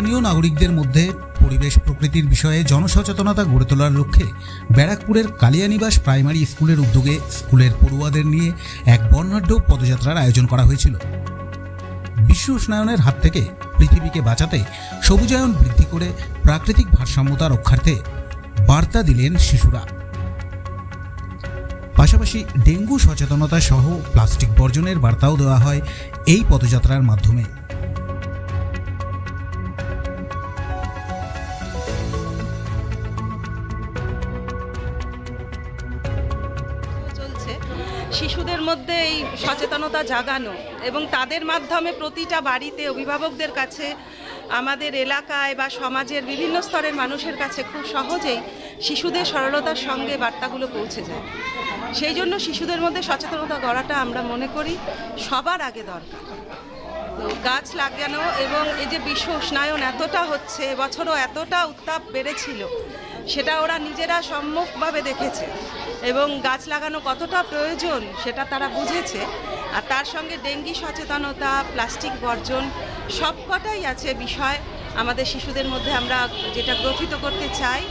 স্থানীয় নাগরিকদের মধ্যে পরিবেশ প্রকৃতির বিষয়ে জনসচেতনতা গড়ে তোলার লক্ষ্যে ব্যারাকপুরের কালিয়ানিবাস প্রাইমারি স্কুলের উদ্যোগে স্কুলের পড়ুয়াদের নিয়ে এক বর্ণাঢ্য পদযাত্রার আয়োজন করা হয়েছিল। বিশ্ব উষ্ণায়নের হাত থেকে পৃথিবীকে বাঁচাতে সবুজায়ন বৃদ্ধি করে প্রাকৃতিক ভারসাম্যতা রক্ষার্থে বার্তা দিলেন শিশুরা। পাশাপাশি ডেঙ্গু সচেতনতা সহ প্লাস্টিক বর্জনের বার্তাও দেওয়া হয় এই পদযাত্রার মাধ্যমে। শিশুদের মধ্যে এই সচেতনতা জাগানো এবং তাদের মাধ্যমে প্রতিটা বাড়িতে অভিভাবকদের কাছে আমাদের এলাকায় বা সমাজের বিভিন্ন স্তরের মানুষের কাছে খুব সহজেই শিশুদের সরলতার সঙ্গে বার্তাগুলো পৌঁছে যায়। সেই জন্য শিশুদের মধ্যে সচেতনতা গড়াটা আমরা মনে করি সবার আগে দরকার। তো গাছ লাগানো এবং এই যে বিশ্ব উষ্ণায়ন এতটা হচ্ছে, বছরও এতটা উত্তাপ বেড়েছিল সেটা ওরা নিজেরা সম্মুখভাবে দেখেছে। এবং গাছ লাগানো কতটা প্রয়োজন সেটা তারা বুঝেছে। আর তার সঙ্গে ডেঙ্গি সচেতনতা, প্লাস্টিক বর্জন, সবকটাই আছে বিষয়। আমাদের শিশুদের মধ্যে আমরা যেটা গ্রথিত করতে চাই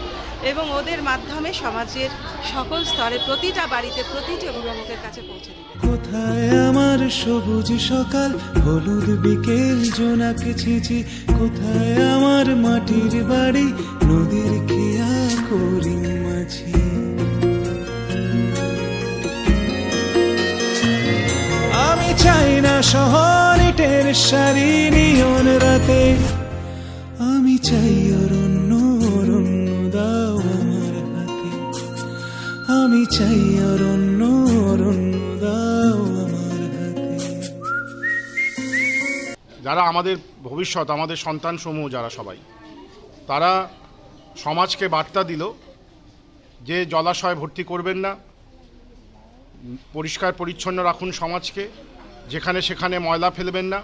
এবং ওদের মাধ্যমে সমাজের সকল স্তরে প্রতিটা বাড়িতে প্রতিটি অভিভাবকের কাছে পৌঁছে দিতে কোথায় আমার সবুজ সকাল, হলুদ বিকেল, জোনাক ছিচি? কোথায় আমার মাটির বাড়ি, নদীর খেয়া করি মাঝি? আমি চাই না শহর ইটের সারি নিয়ন রাতে। আমি চাই আমি চাই অরণ্য অরণ্য দাও আমার হাতে। যারা আমাদের ভবিষ্যৎ, আমাদের সন্তান সমূহ যারা সবাই, তারা সমাজকে বার্তা দিল যে জলাশয় ভর্তি করবেন না, পরিষ্কার পরিচ্ছন্ন রাখুন সমাজকে, যেখানে সেখানে ময়লা ফেলবেন না,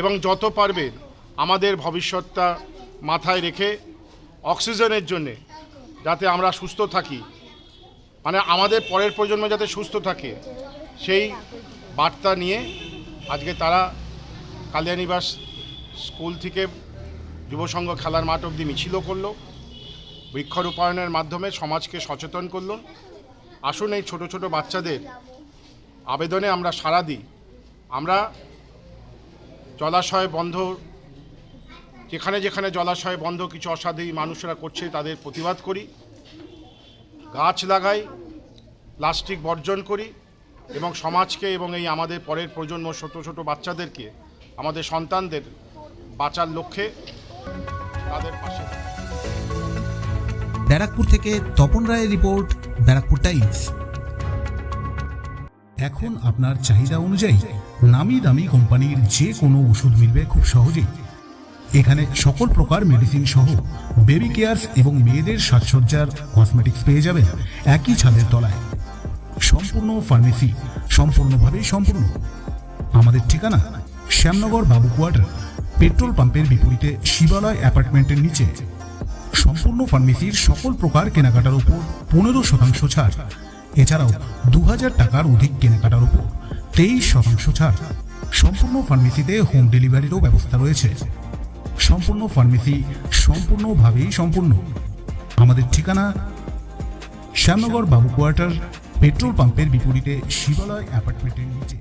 এবং যত পারবেন আমাদের ভবিষ্যৎটা মাথায় রেখে অক্সিজেনের জন্যে যাতে আমরা সুস্থ থাকি। মানে আমাদের পরের প্রজন্ম যাতে সুস্থ থাকে, সেই বার্তা নিয়ে আজকে তারা কালিয়ানিবাস স্কুল থেকে যুবসংঘ খেলার মাঠ অবধি মিছিলও করল বৃক্ষরূপায়ণের মাধ্যমে সমাজকে সচেতন করল। আসুন এই ছোট ছোট বাচ্চাদের আবেদনে আমরা সাড়া দিই। আমরা জলাশয় বন্ধ, যেখানে যেখানে জলাশয় বন্ধ কিছু অসাধু মানুষরা করছে তাদের প্রতিবাদ করি। গাছ লাগাই, প্লাস্টিক বর্জন করি এবং সমাজকে এবং এই আমাদের পরের প্রজন্ম ছোট ছোট বাচ্চাদেরকে, আমাদের সন্তানদের বাঁচার লক্ষ্যে তাদের পাশে ব্যারাকপুর থেকে তপন রায়ের রিপোর্ট, ব্যারাকপুর টাইমস। এখন আপনার চাহিদা অনুযায়ী নামি দামি কোম্পানির যে কোনো ওষুধ মিলবে খুব সহজেই। এখানে সকল প্রকার মেডিসিন সহ বেবি কেয়ারস এবং মেয়েদের সাজসজ্জার কসমেটিক্স পেয়ে যাবেন একই ছাদের তলায়। সম্পূর্ণ ফার্মেসি সম্পূর্ণভাবেই সম্পূর্ণ। আমাদের ঠিকানা শ্যামনগর বাবু কোয়ার্টার পেট্রোল পাম্পের বিপরীতে শিবালয় অ্যাপার্টমেন্টের নিচে। সম্পূর্ণ ফার্মেসির সকল প্রকার কেনাকাটার উপর পনেরো শতাংশ ছাড়। এছাড়াও দু হাজার টাকার অধিক কেনাকাটার উপর তেইশ শতাংশ ছাড়। সম্পূর্ণ ফার্মেসিতে হোম ডেলিভারিরও ব্যবস্থা রয়েছে। সম্পূর্ণ ফার্মেসি সম্পূর্ণভাবেই সম্পূর্ণ। আমাদের ঠিকানা শ্যামনগর বাবু কোয়ার্টার, পেট্রোল পাম্পের বিপরীতে শিবালয় অ্যাপার্টমেন্টের নিচে।